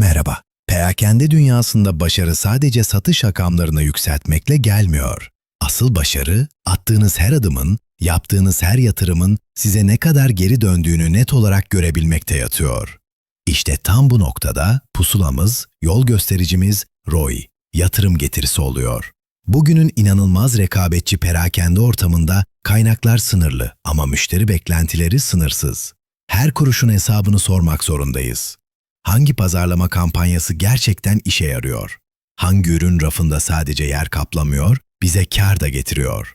Merhaba. Perakende dünyasında başarı sadece satış rakamlarını yükseltmekle gelmiyor. Asıl başarı, attığınız her adımın, yaptığınız her yatırımın size ne kadar geri döndüğünü net olarak görebilmekte yatıyor. İşte tam bu noktada pusulamız, yol göstericimiz ROI, yatırım getirisi oluyor. Bugünün inanılmaz rekabetçi perakende ortamında kaynaklar sınırlı ama müşteri beklentileri sınırsız. Her kuruşun hesabını sormak zorundayız. Hangi pazarlama kampanyası gerçekten işe yarıyor? Hangi ürün rafında sadece yer kaplamıyor, bize kar da getiriyor?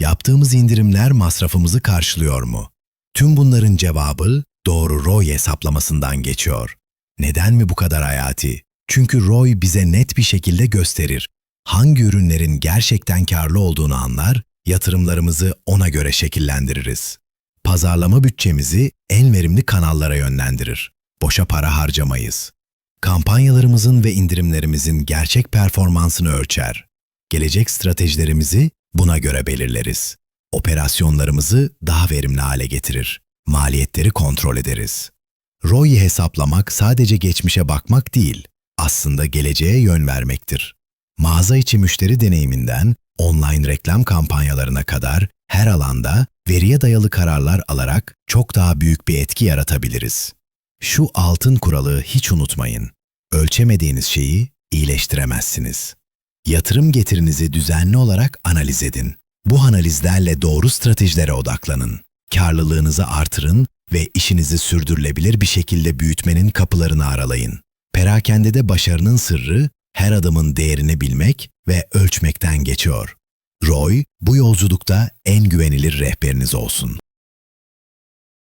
Yaptığımız indirimler masrafımızı karşılıyor mu? Tüm bunların cevabı doğru ROI hesaplamasından geçiyor. Neden mi bu kadar hayati? Çünkü ROI bize net bir şekilde gösterir. Hangi ürünlerin gerçekten karlı olduğunu anlar, yatırımlarımızı ona göre şekillendiririz. Pazarlama bütçemizi en verimli kanallara yönlendirir. Boşa para harcamayız. Kampanyalarımızın ve indirimlerimizin gerçek performansını ölçer. Gelecek stratejilerimizi buna göre belirleriz. Operasyonlarımızı daha verimli hale getirir. Maliyetleri kontrol ederiz. ROI hesaplamak sadece geçmişe bakmak değil, aslında geleceğe yön vermektir. Mağaza içi müşteri deneyiminden online reklam kampanyalarına kadar her alanda veriye dayalı kararlar alarak çok daha büyük bir etki yaratabiliriz. Şu altın kuralı hiç unutmayın. Ölçemediğiniz şeyi iyileştiremezsiniz. Yatırım getirinizi düzenli olarak analiz edin. Bu analizlerle doğru stratejilere odaklanın. Karlılığınızı artırın ve işinizi sürdürülebilir bir şekilde büyütmenin kapılarını aralayın. Perakendede başarının sırrı her adımın değerini bilmek ve ölçmekten geçiyor. Roy, bu yolculukta en güvenilir rehberiniz olsun.